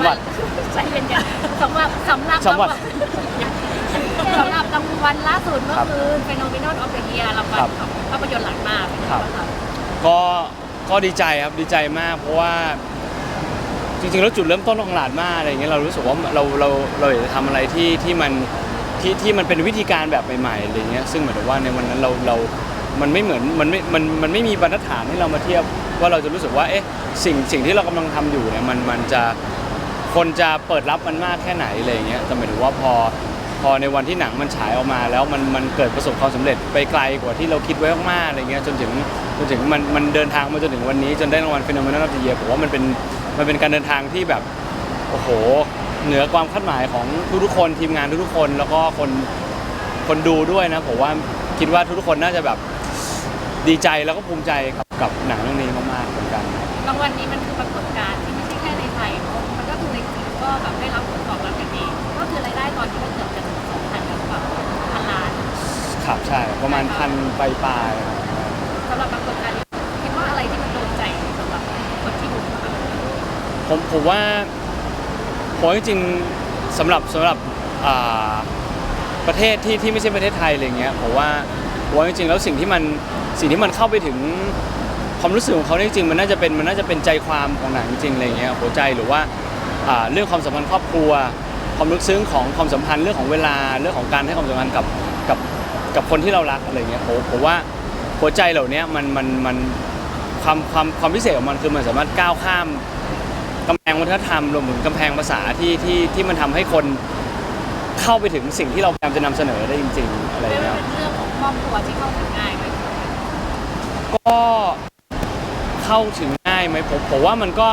ำหรับใจเย็นๆสำหรับสำหรับสำหรับสำหรับรางวัลล่าสุดเมื่อครับคืนเป็นโนมินอลออฟเดอะเยียรางวัลครับของภาพยนตร์หลังมากครับ ก็ก็ดีใจครับดีใจมากเพราะว่าจริงๆแล้วจุดเริ่มต้นของหลาดมากอะไรอย่างเงี้ยเรารู้สึกว่าเราเราเราอยากจะทำอะไรที่ที่มันที่ที่มันเป็นวิธีการแบบใหม่ๆอะไรเงี้ยซึ่งหมายถึงว่าในวันนั้นเราเรา มันไม่เหมือนมันไม่มันมันไม่มีบรรทัดฐานให้เรามาเทียบว่าเราจะรู้สึกว่าเอ๊ะสิ่งสิ่งที่เรากำลังทำอยู่เนี่ยมันมันจะ คนจะเปิดรับมันมากแค่ไหนอะไรเงี้ยแต่หมายถึงว่าพอพอในวันที่หนังมันฉายออกมา แล้วมันมันเกิดประสบความสำเร็จไปไกลกว่าที่เราคิดไว้มากๆอะไรเงี้ยจนถึงจนถึงมันมันเดินทางมาจนถึงวันนี้จนได้รางวัลฟิโนเมนอลออฟเดียผมว่ามันเป็นมันเป็นการเดินทางที่แบบโอ้โห เหนือความคาดหมายของทุกๆคนทีมงานทุกๆคน แล้วก็คนคนดูด้วยนะผมว่าคิดว่าทุกๆคนน่าจะแบบดีใจแล้วก็ภูมิใจกับกับหนังเรื่องนี้มากๆเหมือนกันรางวัลนี้มันคือปรากฏการณ์ที่ไม่ใช่แค่ในไทย แบบได้รับผลตอบรับกันดีก็คือรายได้ตอนนี้มันเกือบจะถึงสองพันแล้วแบบพันล้านครับใช่ ประมาณพันปลายปลายๆครับสำหรับปรากฏการณ์นี้คิดว่าอะไรที่มันโดนใจสำหรับคนที่ดูภาพยนตร์ผมผมว่าผมว่าจริงๆสำหรับสำหรับอ่าประเทศที่ที่ไม่ใช่ประเทศไทยอะไรเงี้ยผมว่าผมว่าจริงๆแล้วสิ่งที่มันสิ่งที่มันเข้าไปถึงความรู้สึกของเขาเนี่ยจริงๆมันน่าจะเป็นมันน่าจะเป็นใจความของหนังจริงๆอะไรเงี้ยหัวใจหรือว่าอ่า เรื่องความสัมพันธ์ครอบครัว ความลึกซึ้งของความสัมพันธ์เรื่องของเวลาเรื่องของการให้ความสำคัญกับกับกับคนที่เรารักอะไรเงี้ยผมผมว่าหัวใจเหล่านี้มันมันมันความความความพิเศษของมันคือมันสามารถก้าวข้ามกำแพงวัฒนธรรมรวมถึงกำแพงภาษาที่ที่ที่มันทำให้คนเข้าไปถึงสิ่งที่เราพยายามจะนำเสนอได้จริง ๆ อะไรไม่เงี้ว่ายเป็นเรื่องของครอบครัวที่เข้าถึงง่ายไหมก็เข้าถึงง่ายไหมผมผมว่ามันก็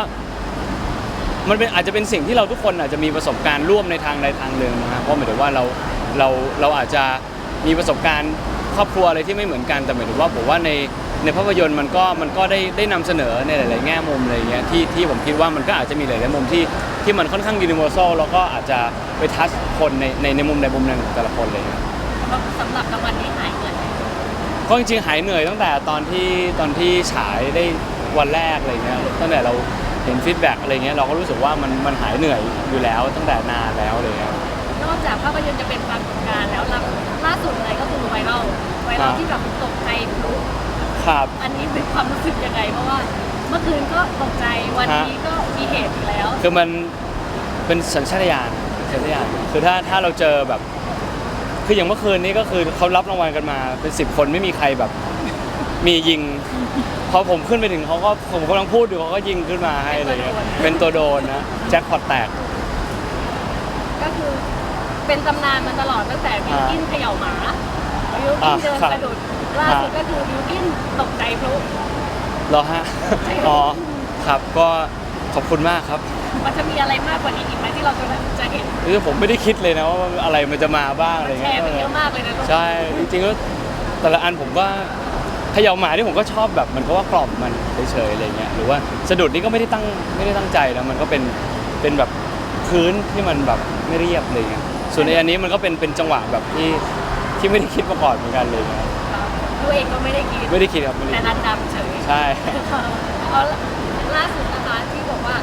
มันเป็นอาจจะเป็นสิ่งที่เราทุกคนอาจจะมีประสบการณ์ร่วมในทางใดทางหนึ่งนะครับเพราะหมายถึงว่าเราเราเราอาจจะมีประสบการณ์ครอบครัวอะไรที่ไม่เหมือนกันแต่หมายถึงว่าผมว่าในในภาพยนตร์มันก็มันก็ได้ได้นำเสนอในหลาย ๆ แง่มุมอะไรเงี้ยที่ที่ผมคิดว่ามันก็อาจจะมีหลาย ๆ มุมที่ที่มันค่อนข้างยูนิเวอร์แซลแล้วก็อาจจะไปทัชคนในในในมุมใดมุมหนึ่งของแต่ละคนเลยครับสำหรับรางวัลนี้หายเหนื่อยไหมก็จริงๆหายเหนื่อยตั้งแต่ตอนที่ตอนที่ฉายได้วันแรกอะไรเงี้ยตั้งแต่เรา เห็นฟีดแบ็กอะไรเงี้ยเราก็รู้สึกว่ามันมันหายเหนื่อยอยู่แล้วตั้งแต่นานแล้วเลยครับ นอกจากภาพยนตร์จะเป็นปรากฏการณ์แล้วล่าล่าสุดเลยก็คือไวรัลไวรัลที่แบบตกใจพลุครับ อันนี้เป็นความรู้สึกยังไงเพราะว่า เมื่อคืนก็ตกใจวันนี้ก็มีเหตุอีกแล้วคือมันเป็นสัญชาตญาณสัญชาตญาณคือถ้าถ้าเราเจอแบบ คืออย่างเมื่อคืนนี้ก็คือเขารับรางวัลกันมาเป็นสิบคนไม่มีใครแบบ มียิง พอผมขึ้นไปถึงเขาก็ผมกำลังพูดอยู่เขาก็ยิงขึ้นมาให้เลย เป็นตัวโดนนะแจ็คพอตแตก ก็คือเป็นตำนานมาตลอดตั้งแต่บิวกินเขย่าหมาบิวกิอ่านเดินครับกระโดดล่าสุดก็คือบิวกินตกใจพลุเหรอฮะอ๋อครับก็ขอบคุณมากครับ มันจะมีอะไรมากกว่านี้อีกไหมที่เราจะจะเห็นคือผมไม่ได้คิดเลยนะว่าอะไรมันจะมาบ้างอะไรแชเงี้ร์ยไปเยอะมากเลยนะลูกใช่จริงๆแล้วแต่ละอันผมว่าเขย่าหมาที่ผมก็ชอบแบบมันก็ว่ากล่อมมันเฉยๆอะไรเงี้ยหรือว่าสะดุดนี่ก็ไม่ได้ตั้งไม่ได้ตั้งใจนะมันก็เป็นเป็นแบบพื้นที่มันแบบไม่เรียบเลยเงี้ยส่วนในอันนี้มันก็เป็นเป็นจังหวะแบบที่ที่ไม่ได้คิดมาก่อนเหมือนกันเลยเงี้ยตัวเองก็ไม่ได้คิดไม่ได้คิดครับไม่ได้แต่คิดดันดำเฉยใช่เอาล่าสุดนะคะที่บอกว่า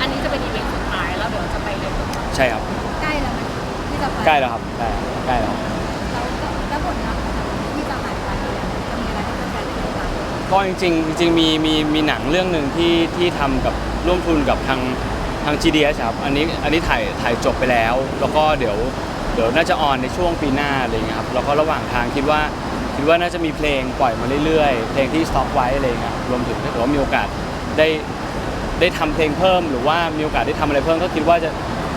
อันนี้จะเป็นอีเวนต์สุดท้ายแล้วเดี๋ยวจะไปเลยใช่ครับใกล้แล้วไหมที่จะไปใกล้แล้วครับใกล้ใกล้แล้วแล้วแล้วผลลัพธ์ ก็จริงๆจริงๆมีมีมีหนังเรื่องหนึ่งที่ที่ทำกับร่วมทุนกับทางทาง GDS ครับอันนี้อันนี้ถ่ายถ่ายจบไปแล้ว แล้วก็เดี๋ยวเดี๋ยวน่าจะออนในช่วงปีหน้าอะไรเงี้ยครับแล้วก็ระหว่างทางคิดว่าคิดว่าน่าจะมีเพลงปล่อยมาเรื่อยๆ เพลงที่สต็อกไว้อะไรเงี้ยรวมถึงถ้าเกิดว่ามีโอกาสได้ได้ทำเพลงเพิ่ม หรือว่ามีโอกาสได้ทำอะไรเพิ่มก็คิดว่าจะ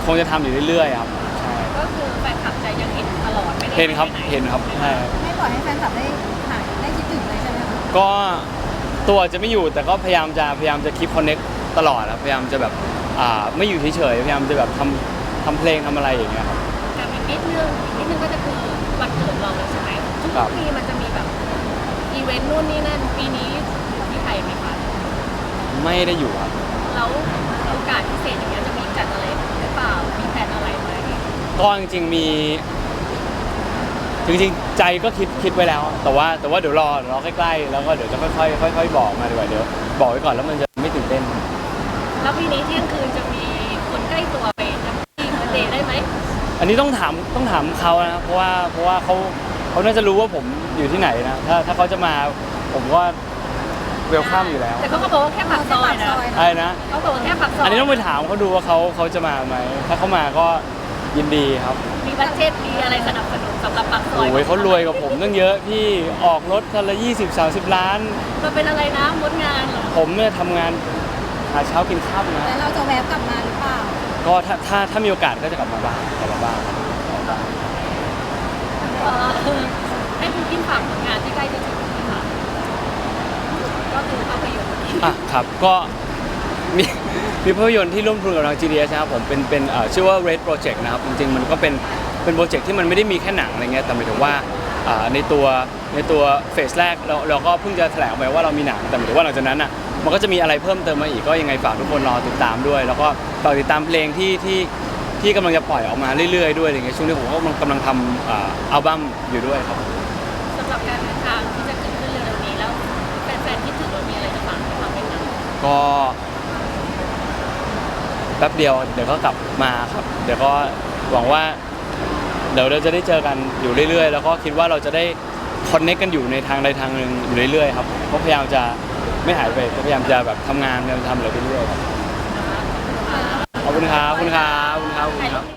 คงจะทำอยู่เรื่อยๆครับใช่ก็คือแฟนคลับใจยังเห็นตลอดไม่ได้เห็นครับไปไเห็นครับใช่ ไม่ปล่อยให้แฟนคลับได้หายได้ ก็ตัวจะไม่อยู่แต่ก็พยายามจะพยายามจะคิดคอนเน็กตลอดครับพยายามจะแบบอ่าไม่อยู่เฉยๆพยายามจะแบบทำทำเพลงทำอะไรอย่างเงี้ยครับ กับอีกนิดนึงอีกนิดนึงก็จะคือวันเกิดเราเลยใช่ไหมทุกครับ ปีมันจะมีแบบอีเวนต์นู่นนี่นั่นปีนี้อยู่ที่ไทยไหมคะไม่ได้อยู่ครับ แล้วโอกาสพิเศษอย่างเงี้ยจะมีจัดอะไรหรือเปล่ามีแผนอะไรไหมก็จริงๆมี จริงๆ ใจก็คิดคิดไว้แล้ว แต่ว่าแต่ว่าเดี๋ยวรอเดี๋ยวรอใกล้ๆ แล้วก็เดี๋ยวจะค่อยๆค่อยๆบอกมาดีกว่าเดี๋ยวบอกไว้ก่อนแล้วมันจะไม่ตื่นเต้น แล้วปีนี้เที่ยงคืนจะมีคนล้ๆตัวไปแฮปปี้เบิร์ดเดย์ได้ไหมอันนี้ต้องถามต้องถามเขานะเพราะว่าเพราะว่าเขาเขาน่าจะรู้ว่าผมอยู่ที่ไหนนะถ้าถ้าเขาจะมาผมก็เวลคัมอยู่แล้วแต่เขาก็บอกว่าแค่ปากซอยนะอะไรนะเขาบอกว่าแค่ปากซอยอันนี้ต้องไปถามเขาดูว่าเขาเขาจะมาไหมถ้าเขามาก็ยินดีครับ มีบัตเจ็ตมีอะไรสนับสนุน สำหรับปากซอยโอ้ยเขารวยกว่าผมตั้งเยอะพี่ออกรถคันละ20 30ล้าน มันเป็นอะไรนะมดงานเหรอผมเนี่ยทำงานหาเช้ากินข้าวนะแล้วเราจะแวบกลับมาหรือเปล่า ก็ถ้าถ้าถ้ามีโอกาสก็จะกลับมาบ้างกลับมาบ้างกลับมาบ้างเออให้คุณกินฝากผลงานที่ใกล้จะถึงนี้ค่ะก็คือภาพยนตร์อะครับก็มีมีภาพยนตร์ที่ร่วมทุนกับทาง GDS นะครับผมเป็นเป็นเอ่อชื่อว่า Red Project นะครับ จริงๆ มันก็เป็น เป็นโปรเจกต์ที่มันไม่ได้มีแค่หนังอะไรเงี้ยแต่หมายถึงว่าอ่าในตัวในตัวเฟสแรกเราเราก็เพิ่งจะแถลงออกไปว่าเรามีหนังแต่หมายถึงว่าหลังจากนั้นอะมันก็จะมีอะไรเพิ่มเติมมาอีกก็ยังไงฝากทุกคนรอติดตามด้วย แล้วก็ฝากติดตามเพลงที่ที่ที่กำลังจะปล่อยออกมาเรื่อยๆด้วยอะไรเงี้ยช่วงนี้ผมก็กำลังทำอ่าอัลบั้มอยู่ด้วยครับสำหรับการเดินทางที่จะเกิดขึ้นเร็วๆนี้แล้วแฟนๆที่ถือว่ามีอะไรจะฝากให้ฟังไหมคะก็แป๊บเดียวเดี๋ยวก็กลับมาครับ เดี๋ยวก็หวังว่า เดี๋ยวเราจะได้เจอกันอยู่เรื่อย ๆ แล้วก็คิดว่าเราจะได้คอนเนคกันอยู่ในทางใดทางหนึ่งอยู่เรื่อยๆครับก็พยายามจะไม่หายไปก็พยายามจะแบบทำงานพยายามทำอะไรไปเรื่อยๆครับขอบคุณครับขอบคุณครับขอบคุณครับขอบคุณครับ